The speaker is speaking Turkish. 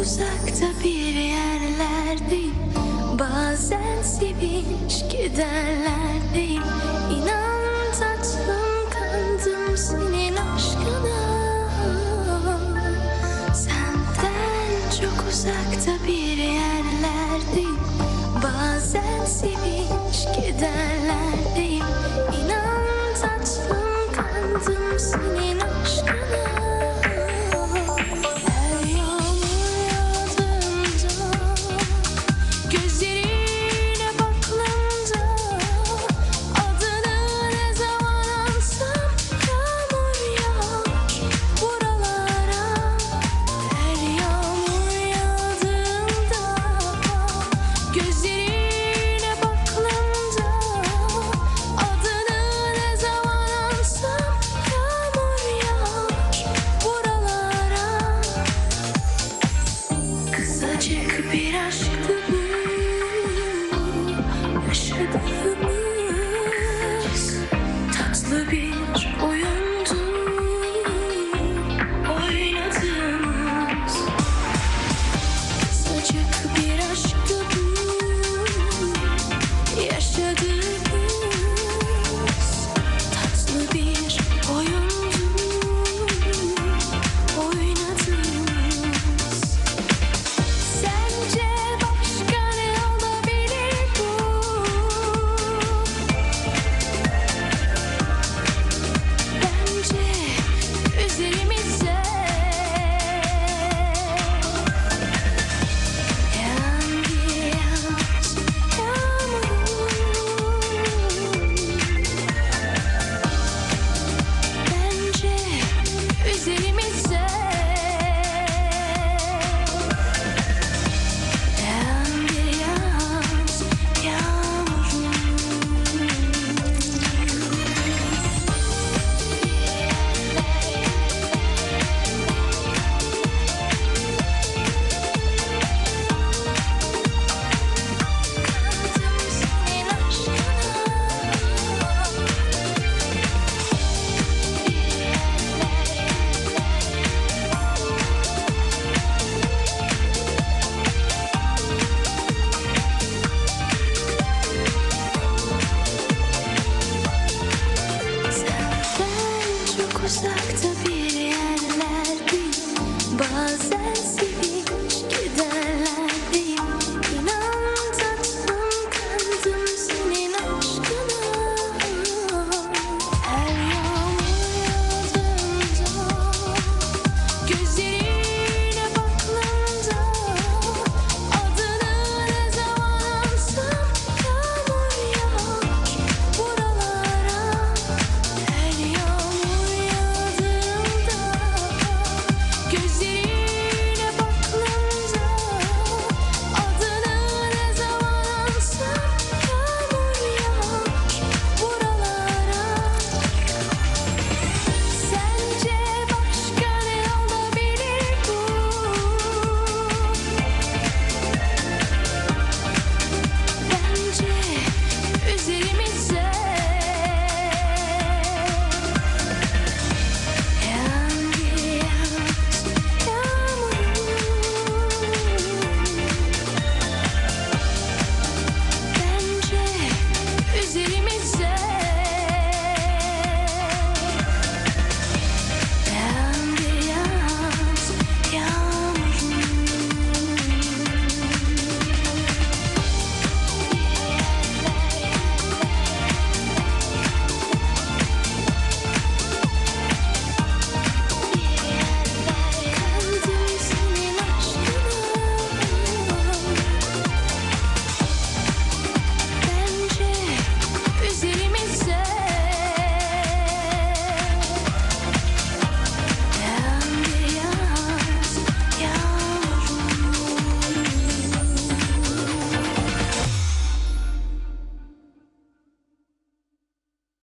uzakta bir yerlerdeyim Bazen sevinç kederlerdeyim İnan tatlım kandım senin aşkına. Senden çok uzakta bir yerlerdeyim Bazen sevinç kederlerdeyim possess